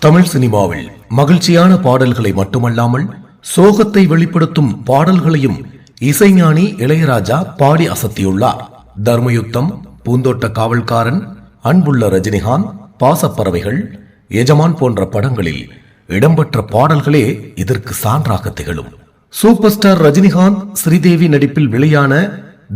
தமிழ் சினிமாவில் மகிழ்ச்சியான பாடல்களை மட்டுமல்லாமல் சோகத்தை வெளிப்படுத்தும் பாடல்களையும் இசைஞானி இளையராஜா பாடி அசத்தியுள்ளார். தர்மயுத்தம் பூந்தோட்ட காவல்காரன் அன்புள்ள ரஜினிகாந்த் பாசப்பறவைகள் எஜமான் போன்ற படங்களில் இடம்பெற்ற பாடல்களே இதற்கு சான்றாக திகழும். சூப்பர் ஸ்டார் ரஜினிகாந்த் ஸ்ரீதேவி நடிப்பில் வெளியான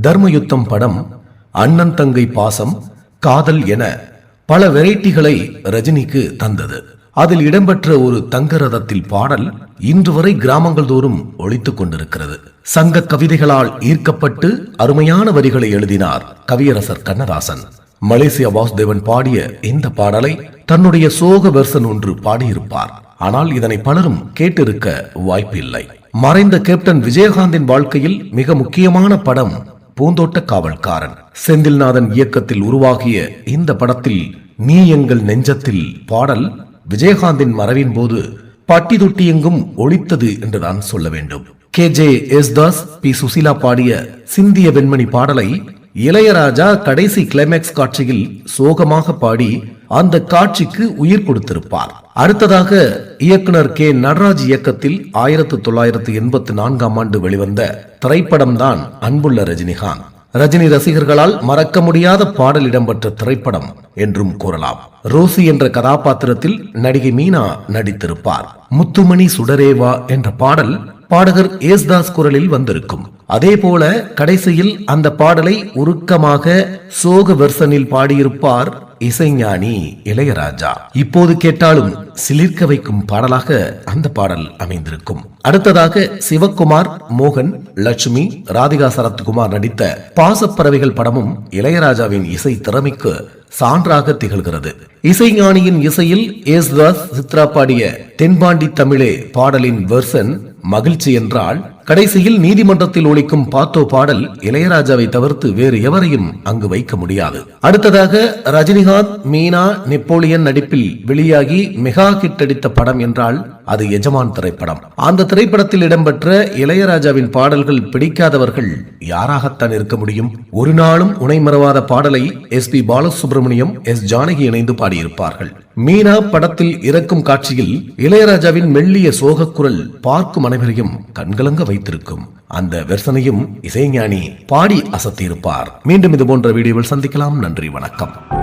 தர்மயுத்தம் படம் அண்ணன் தங்கை பாசம் காதல் என பல வெரைட்டிகளை ரஜினிக்கு தந்தது. அதில் இடம்பெற்ற ஒரு தங்க ரதத்தில் பாடல் இன்று வரை கிராமங்கள் தோறும் ஒழித்துக் கொண்டிருக்கிறது. சங்க கவிதைகளால் ஈர்க்கப்பட்டு அருமையான வரிகளை எழுதினார் கவியரசர் கண்ணதாசன். மலேசியா வாசுதேவன் பாடிய இந்த பாடலை தன்னுடைய சோக வெர்சன் ஒன்று பாடியிருப்பார். ஆனால் இதனை பலரும் கேட்டிருக்க வாய்ப்பில்லை. மறைந்த கேப்டன் விஜயகாந்தின் வாழ்க்கையில் மிக முக்கியமான படம் பூந்தோட்ட காவல்காரன். செந்தில்நாதன் இயக்கத்தில் உருவாகிய இந்த படத்தில் நீ எங்கள் நெஞ்சத்தில் பாடல் விஜயகாந்தின் மறைவின் போது பட்டி தொட்டி எங்கும் ஒழித்தது என்றுதான் சொல்ல வேண்டும். K. J. Yesudas P. Susheela பாடிய சிந்திய வெண்மணி பாடலை இளையராஜா கடைசி கிளைமேக்ஸ் காட்சியில் சோகமாக பாடி அந்த காட்சிக்கு உயிர் கொடுத்திருப்பார். அடுத்ததாக இயக்குனர் கே. நடராஜ் இயக்கத்தில் ஆயிரத்து தொள்ளாயிரத்து எண்பத்தி நான்காம் ஆண்டு வெளிவந்த திரைப்படம்தான் அன்புள்ள ரஜினிகாந்த். ரஜினி ரசிகர்களால் மறக்க முடியாத பாடல் இடம்பெற்ற திரைப்படம் என்றும் கூறலாம். ரோசி என்ற கதாபாத்திரத்தில் நடிகை மீனா நடித்திருப்பார். முத்துமணி சுடரேவா என்ற பாடல் பாடகர் ஏஸ்தாஸ் குரலில் வந்திருக்கும். அதே போல கடைசியில் அந்த பாடலை உருக்கமாக சோக வெர்சனில் பாடியிருப்பார் இசைஞானி இளையராஜா. இப்போது கேட்டாலும் சிலிர்க்க வைக்கும் பாடலாக அந்த பாடல் அமைந்திருக்கும். அடுத்ததாக சிவகுமார் மோகன் லட்சுமி ராதிகா சரத்குமார் நடித்த பாசப்பறவைகள் படமும் இளையராஜாவின் இசை திறமைக்கு சான்றாக திகழ்கிறது. இசைஞானியின் இசையில் ஏசுதாஸ் சித்ரா பாடிய தென்பாண்டி தமிழே பாடலின் வெர்சன் மகிழ்ச்சி என்றால் கடைசியில் நீதிமன்றத்தில் ஒழிக்கும் பாத்தோ பாடல் இளையராஜாவை தவிர்த்து வேறு எவரையும் அங்கு வைக்க முடியாது. அடுத்ததாக ரஜினிகாந்த் மீனா நெப்போலியன் நடிப்பில் வெளியாகி மெகா ஹிட் அடித்த படம் என்றால் அது எஜமான் திரைப்படம். அந்த திரைப்படத்தில் இடம்பெற்ற இளையராஜாவின் பாடல்கள் பிடிக்காதவர்கள் யாராகத்தான் இருக்க முடியும்? ஒரு நாளும் உனைமறவாத பாடலை S P Balasubrahmanyam S Janaki இணைந்து பாடியிருப்பார்கள். மீனா படத்தில் இறக்கும் காட்சியில் இளையராஜாவின் மெல்லிய சோகக்குரல் பார்க்கும் அனைவரையும் கண்கலங்க வைத்திருக்கும். அந்த வெர்சனையும் இசைஞானி பாடி அசத்தியிருப்பார். மீண்டும் இது போன்ற வீடியோவில் சந்திக்கலாம். நன்றி வணக்கம்.